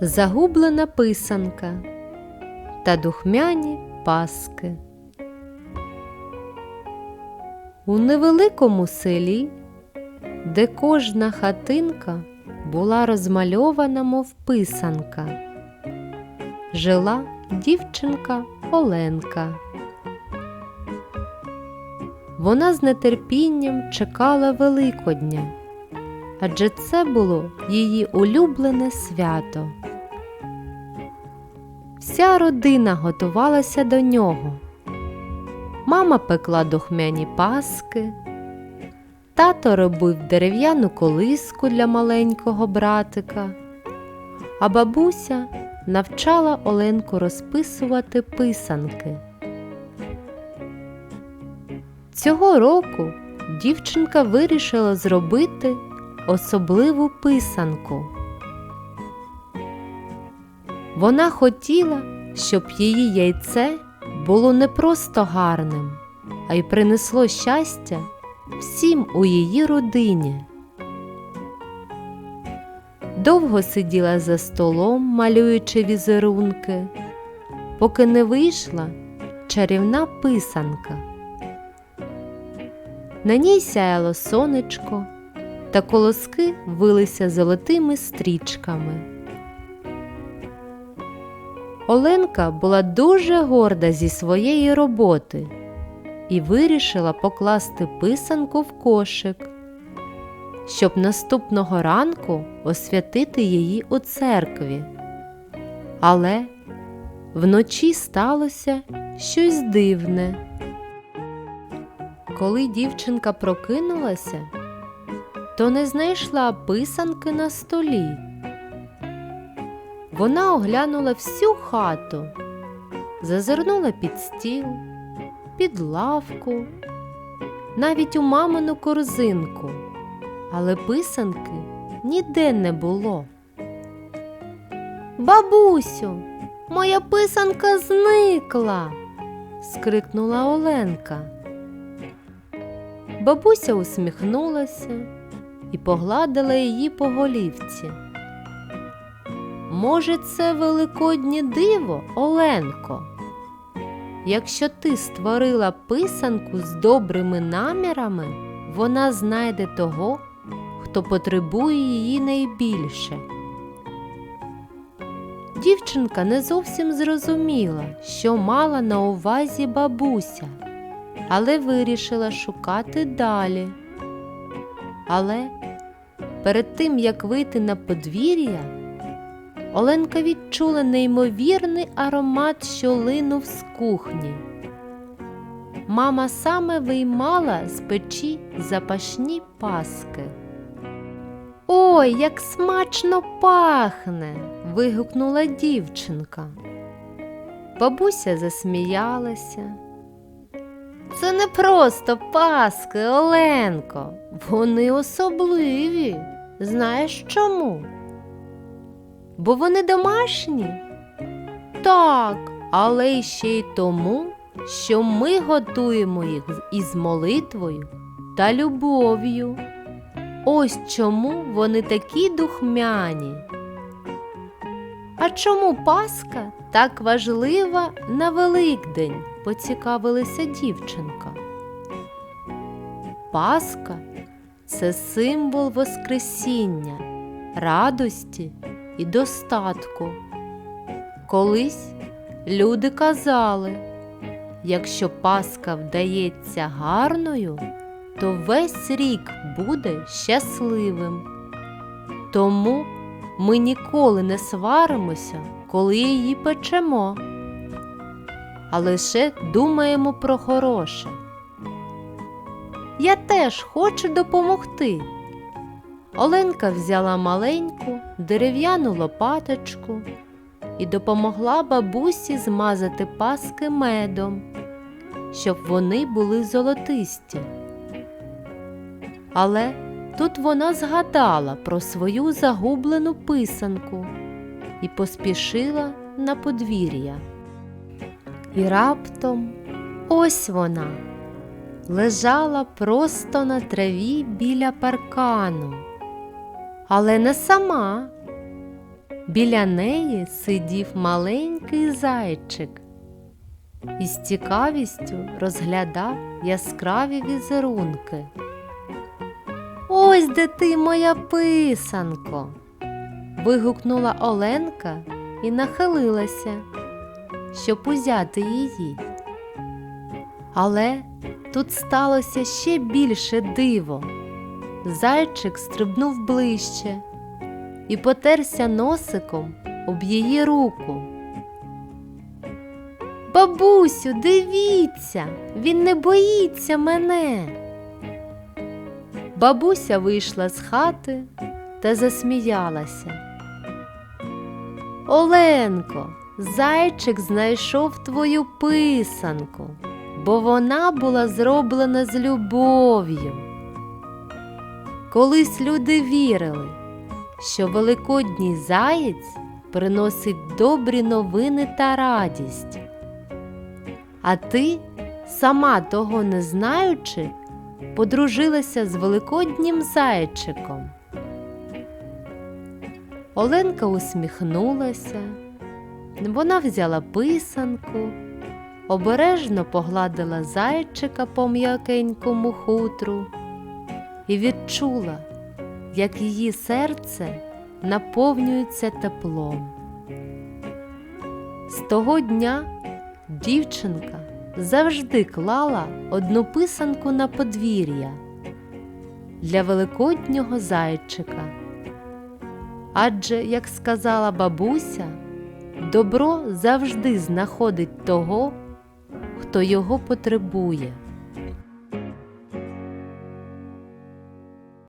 Загублена писанка та духмяні паски. У невеликому селі, де кожна хатинка була розмальована, мов писанка, жила дівчинка Оленка. Вона з нетерпінням чекала Великодня, адже це було її улюблене свято. Вся родина готувалася до нього. Мама пекла духмяні паски, тато робив дерев'яну колиску для маленького братика, а бабуся навчала Оленку розписувати писанки. Цього року дівчинка вирішила зробити особливу писанку. Вона хотіла, щоб її яйце було не просто гарним, а й принесло щастя всім у її родині. Довго сиділа за столом, малюючи візерунки, поки не вийшла чарівна писанка. На ній сяяло сонечко, та колоски вилися золотими стрічками. Оленка була дуже горда зі своєї роботи і вирішила покласти писанку в кошик, щоб наступного ранку освятити її у церкві. Але вночі сталося щось дивне. Коли дівчинка прокинулася, то не знайшла писанки на столі. Вона оглянула всю хату, зазирнула під стіл, під лавку, навіть у мамину корзинку, але писанки ніде не було. Бабусю, моя писанка зникла, скрикнула Оленка. Бабуся усміхнулася і погладила її по голівці. Може, це великоднє диво, Оленко? Якщо ти створила писанку з добрими намірами, вона знайде того, хто потребує її найбільше. Дівчинка не зовсім зрозуміла, що мала на увазі бабуся, але вирішила шукати далі. Але перед тим, як вийти на подвір'я, Оленка відчула неймовірний аромат, що линув з кухні. Мама саме виймала з печі запашні паски. Ой, як смачно пахне. вигукнула дівчинка. Бабуся засміялася. Це не просто паски, Оленко. Вони особливі. Знаєш чому? Бо вони домашні? Так, але ще й тому, що ми готуємо їх із молитвою та любов'ю. Ось чому вони такі духмяні. А чому Пасха так важлива на Великдень? поцікавилася дівчинка. Пасха це символ Воскресіння, радості і достатку. Колись люди казали, якщо Пасха вдається гарною, то весь рік буде щасливим. Тому ми ніколи не сваримося, коли її печемо, а лише думаємо про хороше. Я теж хочу допомогти. Оленка взяла маленьку дерев'яну лопаточку і допомогла бабусі змазати паски медом, щоб вони були золотисті. Але тут вона згадала про свою загублену писанку і поспішила на подвір'я. І раптом ось вона лежала просто на траві біля паркану, але не сама. Біля неї сидів маленький зайчик і з цікавістю розглядав яскраві візерунки. Ось де ти, моя писанко. вигукнула Оленка і нахилилася, щоб узяти її. Але тут сталося ще більше диво. Зайчик стрибнув ближче і потерся носиком об її руку. Бабусю, дивіться, він не боїться мене. Бабуся вийшла з хати та засміялася. Оленко, зайчик знайшов твою писанку, бо вона була зроблена з любов'ю. Колись люди вірили, що великодній заєць приносить добрі новини та радість. А ти, сама того не знаючи, подружилася з великоднім зайчиком. Оленка усміхнулася, вона взяла писанку, обережно погладила зайчика по м'якенькому хутру і відчула, як її серце наповнюється теплом. З того дня дівчинка завжди клала одну писанку на подвір'я для великоднього зайчика. Адже, як сказала бабуся, добро завжди знаходить того, хто його потребує.